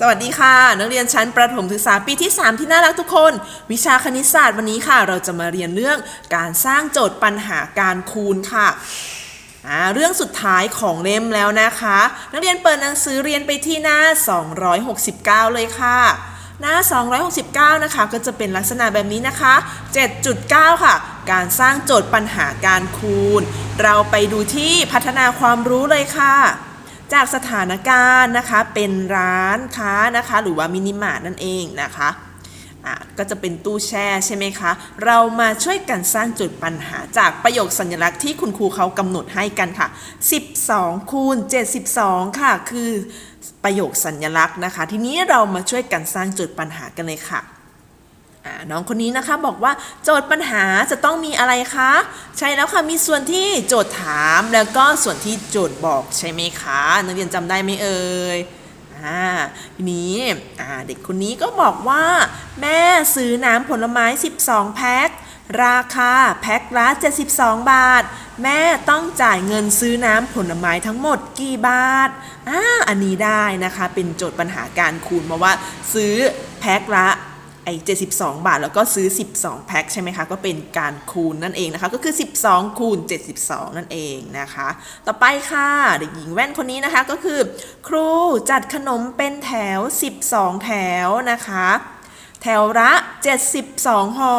สวัสดีค่ะ นักเรียนชั้นประถมศึกษาปีที่ 3 ที่น่ารักทุกคน วิชาคณิตศาสตร์วันนี้ค่ะ เราจะมาเรียนเรื่องการสร้างโจทย์ปัญหาการคูณค่ะเรื่องสุดท้ายของเล่มแล้วนะคะ นักเรียนเปิดหนังสือเรียนไปที่หน้า 269 เลยค่ะ หน้า 269 นะคะ ก็จะเป็นลักษณะแบบนี้นะคะ 7.9 ค่ะ การสร้างโจทย์ปัญหาการคูณ เราไปดูที่พัฒนาความรู้เลยค่ะ จากสถานการณ์นะคะเป็นร้านค้านะคะหรือว่ามินิมาร์ทนั่นเองนะคะอะก็จะเป็นตู้แช่ใช่ไหมคะ เรามาช่วยกันสร้างจุดปัญหาจากประโยคสัญลักษณ์ที่คุณครูเขากำหนดให้กันค่ะ 12 คูณ 72 ค่ะ คือประโยคสัญลักษณ์นะคะ ทีนี้เรามาช่วยกันสร้างจุดปัญหากันเลยค่ะ น้องคนนี้นะคะบอกว่าโจทย์ปัญหาจะต้องมีอะไรคะ ใช่แล้วค่ะ มีส่วนที่โจทย์ถามแล้วก็ส่วนที่โจทย์บอกใช่ไหมคะนักเรียนจำได้ไหมเอ่ยอ่าทีนี้อ่เด็กคนนี้ก็บอกว่า แม่ซื้อน้ำผลไม้ 12 แพ็คราคาแพ็คละ72 บาท แม่ต้องจ่ายเงินซื้อน้ำผลไม้ทั้งหมดกี่บาทอ่าอันนี้ได้นะคะเป็นโจทย์ปัญหาการคูณมาว่า ซื้อแพ็คละ ไอ้72 บาท แล้วก็ซื้อ 12 แพ็คใช่ไหมคะ ก็เป็นการคูณนั่นเองนะคะ ก็คือ 12 คูณ 72 นั่นเองนะคะ ต่อไปค่ะ เด็กหญิงแว่นคนนี้นะคะก็คือ ครูจัดขนมเป็นแถว 12 แถวนะคะ แถวละ 72ห่อ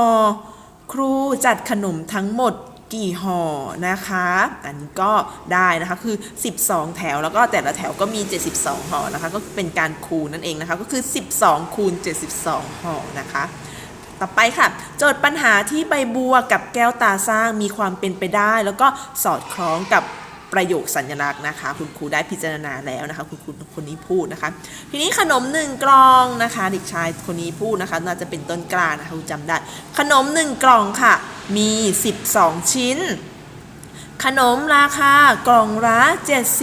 ครูจัดขนมทั้งหมด กี่ห่อนะคะ อันนี้ก็ได้นะคะคือ 12 แถวแล้วก็แต่ละแถวก็มี 72 ห่อนะคะ ก็เป็นการคูณนั่นเองนะคะ ก็คือ 12 คูณ 72 ห่อนะคะต่อไปค่ะ โจทย์ปัญหาที่ใบบัวกับแก้วตาสร้างมีความเป็นไปได้ แล้วก็สอดคล้องกับประโยคสัญลักษณ์นะคะ คุณครูได้พิจารณาแล้วนะคะ คุณครูคนนี้พูดนะคะ ทีนี้ขนมหนึ่งกล่องนะคะ เด็กชายคนนี้พูดนะคะ น่าจะเป็นต้นกล้านะคะคุณจำได้ ขนมหนึ่งกล่องค่ะ มี 12 ชิ้น ขนมราคากล่องละ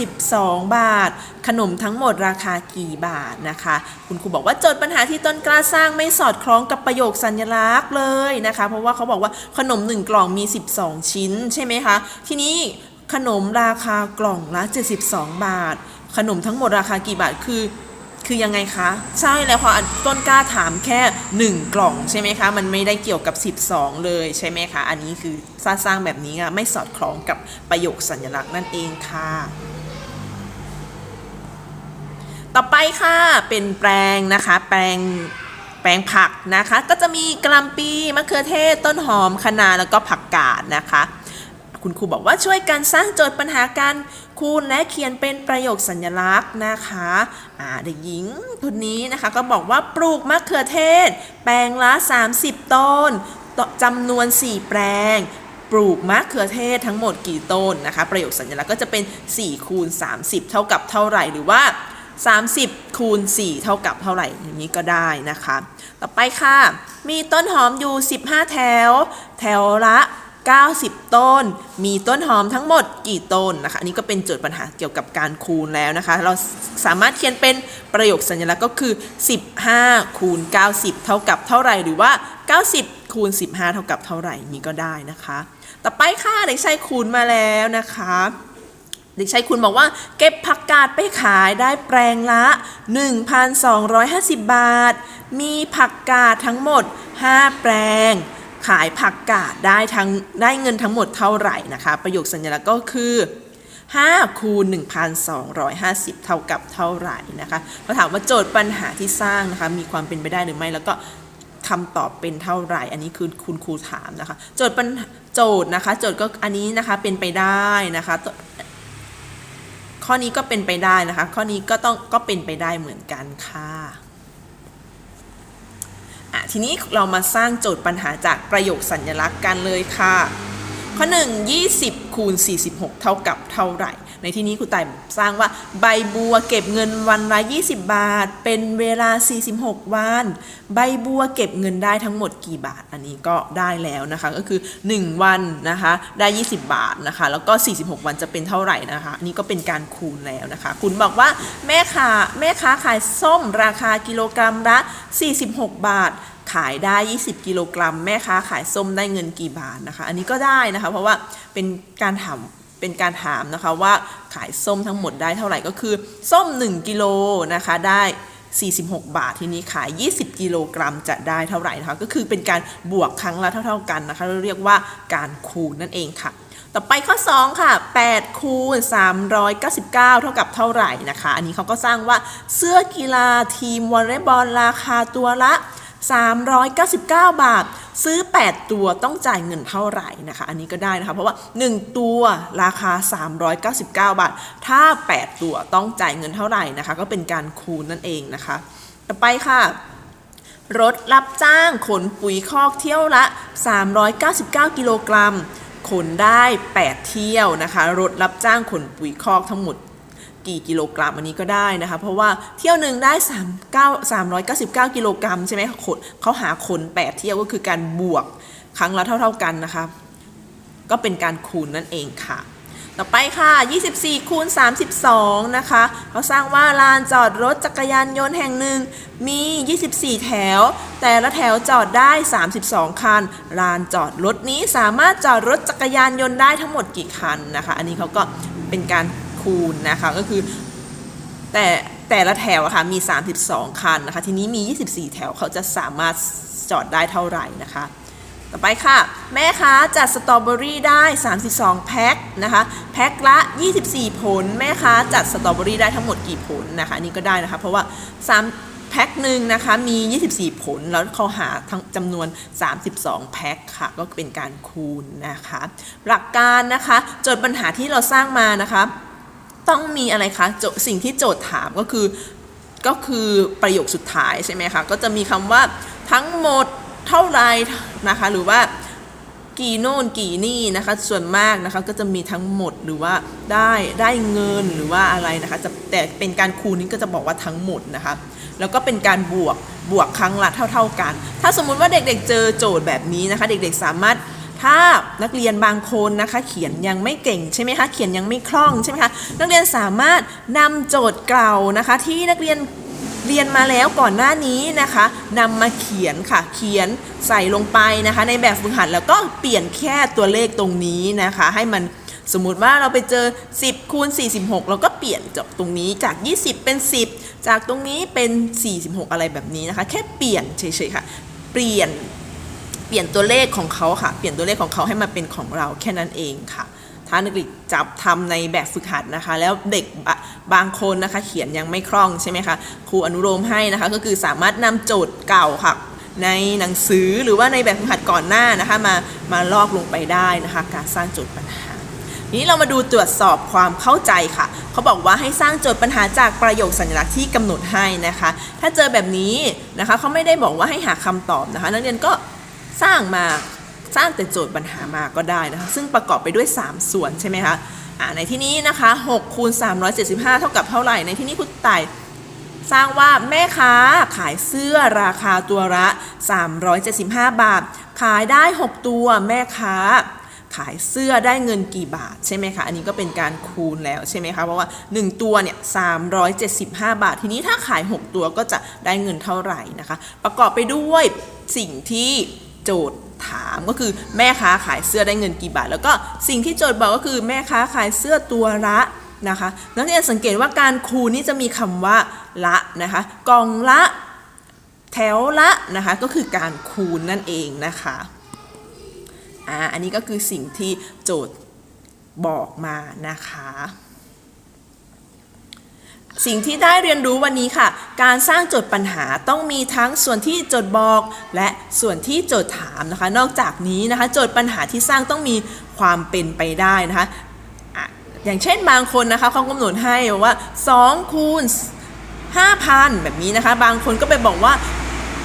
72 บาท ขนมทั้งหมดราคากี่บาทนะคะ คุณครูบอกว่าโจทย์ปัญหาที่ต้นกล้าสร้างไม่สอดคล้องกับประโยคสัญลักษณ์เลยนะคะ เพราะว่าเขาบอกว่าขนม 1 กล่องมี 12 ชิ้นใช่ไหมคะ ทีนี้ขนมราคากล่องละ 72 บาท ขนมทั้งหมดราคากี่บาทคือ คือยังไงคะ ใช่แล้วค่ะต้นกล้าถามแค่ 1 กล่องใช่ไหมคะ มันไม่ได้เกี่ยวกับ 12 เลยใช่ไหมคะ อันนี้คือสร้างางแบบนี้อะไม่สอดคล้องกับประโยคสัญลักษณ์นั่นเองค่ะต่อไปค่ะเป็นแปลงนะคะ แปลงแปลงผักนะคะ ก็จะมีกะหล่ำปีมะเขือเทศต้นหอมคะนาแล้วก็ผักกาดนะคะ คุณครูบอกว่าช่วยกันสร้างโจทย์ปัญหาการคูณและเขียนเป็นประโยคสัญลักษณ์นะคะเด็กหญิงคนนี้นะคะก็บอกว่าปลูกมะเขือเทศ แปลงละ 30 ต้นจำนวน 4 แปลง ปลูกมะเขือเทศทั้งหมดกี่ต้นนะคะ ประโยคสัญลักษณ์ก็จะเป็น 4 คูณ 30 เท่ากับเท่าไหร่หรือว่า30 คูณ 4 เท่ากับเท่าไหร่อย่างนี้ก็ได้นะคะ ต่อไปค่ะ มีต้นหอมอยู่ 15 แถว แถวละ 90 ต้น มีต้นหอมทั้งหมดกี่ต้นนะคะ อันนี้ก็เป็นโจทย์ปัญหาเกี่ยวกับการคูณแล้วนะคะ เราสามารถเขียนเป็นประโยคสัญลักษณ์ก็คือ 15 คูณ 90 เท่ากับเท่าไหร่หรือว่า 90 คูณ 15 เท่ากับเท่าไหร่นี้ก็ได้นะคะ ต่อไปค่ะเด็กชายคูณมาแล้วนะคะเด็กชายคุณบอกว่าเก็บผักกาดไปขายได้แปลงละ 1,250 บาท มีผักกาดทั้งหมด 5 แปลง ขายผักกาดได้ทั้งได้เงินทั้งหมดเท่าไหร่นะคะ ประโยคสัญลักษณ์ก็คือ5คูณ1,250 เท่ากับเท่าไหร่นะคะเราถามว่าโจทย์ปัญหาที่สร้างนะคะมีความเป็นไปได้หรือไม่แล้วก็คำตอบเป็นเท่าไหร่ อันนี้คือคุณครูถามนะคะ โจทย์ปัญโจทย์นะคะ โจทย์ก็อันนี้นะคะเป็นไปได้นะคะข้อนี้ก็เป็นไปได้นะคะ ข้อนี้ก็ต้องก็เป็นไปได้เหมือนกันค่ะ อะทีนี้เรามาสร้างโจทย์ปัญหาจากประโยคสัญลักษณ์กันเลยค่ะ ข้อ 1 20 คูณ 46 เท่ากับเท่าไหร่ ในที่นี้ครูต่ายสร้างว่าใบบัวเก็บเงินวันละ 20 บาท เป็นเวลา 46 วัน ใบบัวเก็บเงินได้ทั้งหมดกี่บาท อันนี้ก็ได้แล้วนะคะ ก็คือ 1 วันนะคะได้ 20 บาทนะคะ แล้วก็ 46 วันจะเป็นเท่าไหร่นะคะนนี้ก็เป็นการคูณแล้วนะคะ คุณบอกว่าแม่ค้าแม่ค้าขายส้มราคากิโลกรัมละ 46 บาท ขายได้ 20 กิโลกรัม แม่ค้าขายส้มได้เงินกี่บาทนะคะ อันนี้ก็ได้นะคะ เพราะว่าเป็นการถามเป็นการถามนะคะว่าขายส้มทั้งหมดได้เท่าไหร่ก็คือ ส้ม 1 กิโลนะคะได้ 46 บาททีนี้ขาย 20 กิโลกรัมจะได้เท่าไหร่นะคะก็คือเป็นการบวกครั้งละเท่า ๆกันนะคะเราเรียกว่าการคูณนั่นเองค่ะ ต่อไปข้อ 2 ค่ะ8คูณ399 เท่ากับเท่าไหร่นะคะ อันนี้เขาก็สร้างว่าเสื้อกีฬาทีมวอลเลย์บอลราคาตัวละ 399 บาท ซื้อ 8 ตัวต้องจ่ายเงินเท่าไหร่นะคะ อันนี้ก็ได้นะคะ เพราะว่า 1 ตัวราคา 399 บาท ถ้า 8 ตัวต้องจ่ายเงินเท่าไหร่นะคะ ก็เป็นการคูณนั่นเองนะคะ ต่อไปค่ะรถรับจ้างขนปุ๋ยคอกเที่ยวละ 399 กิโลกรัม ขนได้ 8 เที่ยวนะคะ รถรับจ้างขนปุ๋ยคอกทั้งหมด กี่กิโลกรัมอันนี้ก็ได้นะคะ เพราะว่าเที่ยวหนึ่งได้39 399 กิโลกรัมใช่ไหมขนเขาหาขน8 เที่ยวก็คือการบวกครั้งละเท่า ๆกันนะคะ ก็เป็นการคูณนั่นเองค่ะ ต่อไปค่ะ 24 คูณ 32 นะคะเขาสร้างว่าลานจอดรถจักรยานยนต์แห่งหนึ่งมี 24 แถว แต่ละแถวจอดได้ 32 คัน ลานจอดรถนี้สามารถจอดรถจักรยานยนต์ได้ทั้งหมดกี่คันนะคะ อันนี้เขาก็เป็นการ คูณนะคะก็คือแต่แต่ละแถวอะค่ะมี 32 คันนะคะ ทีนี้มี 24 แถวเขาจะสามารถจอดได้เท่าไหร่นะคะ ต่อไปค่ะ แม่ค้าจัดสตรอเบอรี่ได้ 32 แพ็คนะคะแพ็คละ 24 ผล แม่ค้าจัดสตรอเบอรี่ได้ทั้งหมดกี่ผลนะคะอันนี้ก็ได้นะคะ เพราะว่า 3 แพ็คหนึ่งนะคะมี 24 ผล แล้วเขาหาทั้งจำนวน 32 แพ็คค่ะ ก็เป็นการคูณนะคะ หลักการนะคะโจทย์ปัญหาที่เราสร้างมานะคะ ต้องมีอะไรคะสิ่งที่โจทย์ถามก็คือก็คือประโยคสุดท้ายใช่ไหมคะก็จะมีคำว่าทั้งหมดเท่าไรนะคะ หรือว่ากี่โน่นกี่นี่นะคะ ส่วนมากนะคะก็จะมีทั้งหมดหรือว่าได้ได้เงินหรือว่าอะไรนะคะจะแต่เป็นการคูณนี้ก็จะบอกว่าทั้งหมดนะคะ แล้วก็เป็นการบวกบวกครั้งละเท่า ๆกัน ถ้าสมมุติว่าเด็กๆเจอโจทย์แบบนี้นะคะ เด็กๆสามารถ ถ้านักเรียนบางคนนะคะ เขียนยังไม่เก่งใช่ไหมคะเขียนยังไม่คล่องใช่ไหมคะนักเรียนสามารถนำโจทย์เก่านะคะ ที่นักเรียนเรียนมาแล้วก่อนหน้านี้นะคะนำมาเขียนค่ะ เขียนใส่ลงไปนะคะ ในแบบฝึกหัดแล้วก็เปลี่ยนแค่ตัวเลขตรงนี้นะคะ ให้มันสมมุติว่าเราไปเจอ 10คูณ46 เราก็เปลี่ยนจากตรงนี้จาก 20 เป็น 10 จากตรงนี้เป็น 46 อะไรแบบนี้นะคะ แค่เปลี่ยนเฉยๆค่ะ เปลี่ยน เปลี่ยนตัวเลขของเขาค่ะ เปลี่ยนตัวเลขของเขาให้มาเป็นของเราแค่นั้นเองค่ะ ถ้านักเรียนจับทำในแบบฝึกหัดนะคะ แล้วเด็กบบางคนนะคะเขียนยังไม่คล่องใช่ไหมคะครูอนุโลมให้นะคะ ก็คือสามารถนำโจทย์เก่าค่ะในหนังสือหรือว่าในแบบฝึกหัดก่อนหน้านะคะมามาลอกลงไปได้นะคะ การสร้างโจทย์ปัญหา นี้เรามาดูตรวจสอบความเข้าใจค่ะ เขาบอกว่าให้สร้างโจทย์ปัญหาจากประโยคสัญลักษณ์ที่กำหนดให้นะคะ ถ้าเจอแบบนี้นะคะเขาไม่ได้บอกว่าให้หาคำตอบนะคะ นักเรียนก็ สร้างมาสร้างแต่โจทย์ปัญหามาก็ได้นะคะ ซึ่งประกอบไปด้วย 3 ส่วนใช่ไหมคะอ่าในที่นี้นะคะ6คูณ375 เท่ากับเท่าไหร่ ในที่นี้คุณต่ายสร้างว่าแม่ค้าขายเสื้อราคาตัวละ 375 บาท ขายได้ 6 ตัวแม่ค้า ขายเสื้อได้เงินกี่บาทใช่ไหมคะอันนี้ก็เป็นการคูณแล้วใช่ไหมคะเพราะว่า 1 ตัวเนี่ย375 บาท ทีนี้ถ้าขาย 6 ตัวก็จะได้เงินเท่าไหร่นะคะ ประกอบไปด้วยสิ่งที่ โจทย์ถามก็คือแม่ค้าขายเสื้อได้เงินกี่บาท แล้วก็สิ่งที่โจทย์บอกก็คือแม่ค้าขายเสื้อตัวละนะคะนักเรียนสังเกตว่าการคูณนี่จะมีคำว่าละนะคะกล่องละแถวละนะคะก็คือการคูณนั่นเองนะคะอ่าอันนี้ก็คือสิ่งที่โจทย์บอกมานะคะ สิ่งที่ได้เรียนรู้วันนี้ค่ะ การสร้างโจทย์ปัญหาต้องมีทั้งส่วนที่โจทย์บอก และส่วนที่โจทย์ถามนะคะ นอกจากนี้นะคะ โจทย์ปัญหาที่สร้างต้องมีความเป็นไปได้นะคะอย่างเช่นบางคนนะคะเขากำหนดให้ว่า2คูณ5,000 แบบนี้นะคะ บางคนก็ไปบอกว่า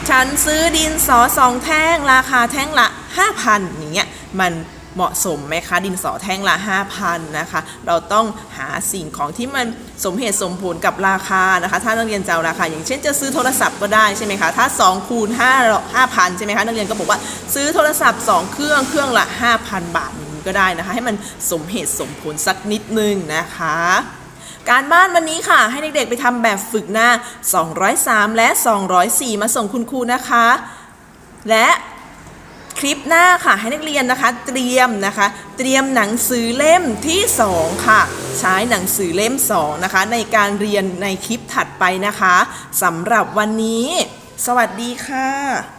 ฉันซื้อดินสอสองแท่ง ราคาแท่งละ 5,000อย่างเงี้ยมัน เหมาะสมไหมคะ ดินสอแท่งละ 5,000นะคะ เราต้องหาสิ่งของที่มันสมเหตุสมผลกับราคานะคะ ถ้านักเรียนจะเอาราคา อย่างเช่นจะซื้อโทรศัพท์ก็ได้ใช่ไหมคะ ถ้า2คูณ5 5,000ใช่ไหมคะ นักเรียนก็บอกว่าซื้อโทรศัพท์ 2 เครื่อง เครื่องละ 5,000 บาทอย่างนี้ก็ได้นะคะ ให้มันสมเหตุสมผลสักนิดนึงนะคะการบ้านวันนี้ค่ะ ให้เด็กๆไปทำแบบฝึกหน้า 203 และ 204 มาส่งคุณครูนะคะ และ คลิปหน้าค่ะให้นักเรียนนะคะ เตรียมนะคะ เตรียมหนังสือเล่มที่ 2 ค่ะ ใช้หนังสือเล่ม 2 นะคะ ในการเรียนในคลิปถัดไปนะคะสำหรับวันนี้ สวัสดีค่ะ